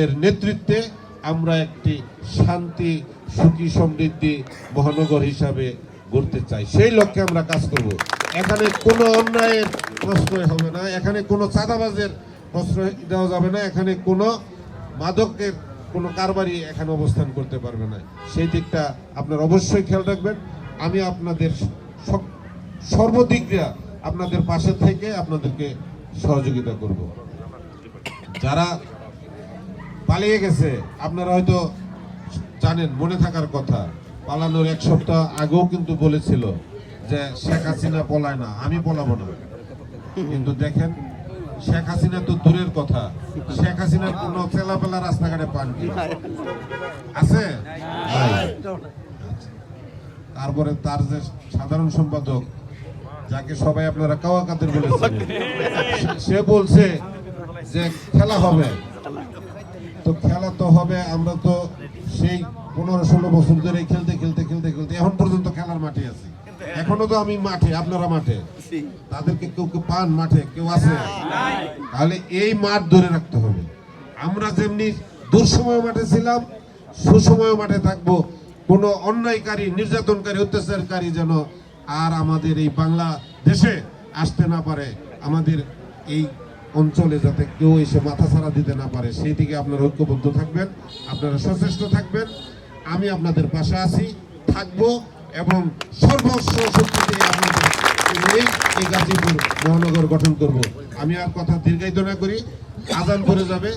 এর নেতৃত্বে আমরা একটি শান্তি, সুখী সমৃদ্ধি মহানগর হিসাবে গড়তে চাই। সেই লক্ষ্যে আমরা কাজ করব। এখানে কোনো অন্যায়ের প্রশ্রয় হবে না, এখানে কোনো চাঁদাবাজের প্রশ্রয় দেওয়া যাবে না, এখানে কোনো মাদকের কোনো কারবারই এখানে অবস্থান করতে পারবে না। সেই দিকটা আপনারা অবশ্যই খেয়াল রাখবেন। আমি আপনাদের সর্বদিক দিয়া আপনাদের পাশে থেকে আপনাদেরকে সহযোগিতা করব। যারা পালিয়ে গেছে। আপনারা হয়তো জানেন, মনে থাকার কথা, পালানোর এক সপ্তাহ আগেও কিন্তু বলেছিল যে শেখ হাসিনা পলায় না, আমি পলাবো না। কিন্তু দেখেন, শেখ হাসিনা তো দূরের কথা। শেখ হাসিনার কোন চেলাপেলা রাস্তাঘাটে পান আছে? তারপরে তার যে সাধারণ সম্পাদক, যাকে সবাই আপনারা কাওয়া কাদের বলেছেন, সে বলছে যে খেলা হবে। তো খেলা তো হবে আমরা তো সেই পনেরো ষোলো বছর ধরে খেলতে খেলতে খেলতে খেলতে এখন পর্যন্ত খেলার মাঠে আছি। এখনও তো আমি মাঠে আপনারা মাঠে। তাদেরকে কেউ কেউ পান মাঠে? কেউ আছে? তাহলে এই মাঠ ধরে রাখতে হবে। আমরা যেমনি দুঃসময় মাঠে ছিলাম সুসময় মাঠে থাকব কোনো অন্যায়কারী নির্যাতনকারী অত্যাচারকারী যেন আর আমাদের এই বাংলা দেশে আসতে না পারে আমাদের এই অঞ্চলে যাতে কেউ এসে মাথা ছাড়া দিতে না পারে, সেই দিকে আপনারা ঐক্যবদ্ধ থাকবেন, আপনারা সচেষ্ট থাকবেন। আমি আপনাদের পাশে আছি, থাকব এবং সর্বস্ব শক্তি এই গাজীপুর মহানগর গঠন করব। আমি আর কথা দীর্ঘায়িত না করি, আজান করে যাবে।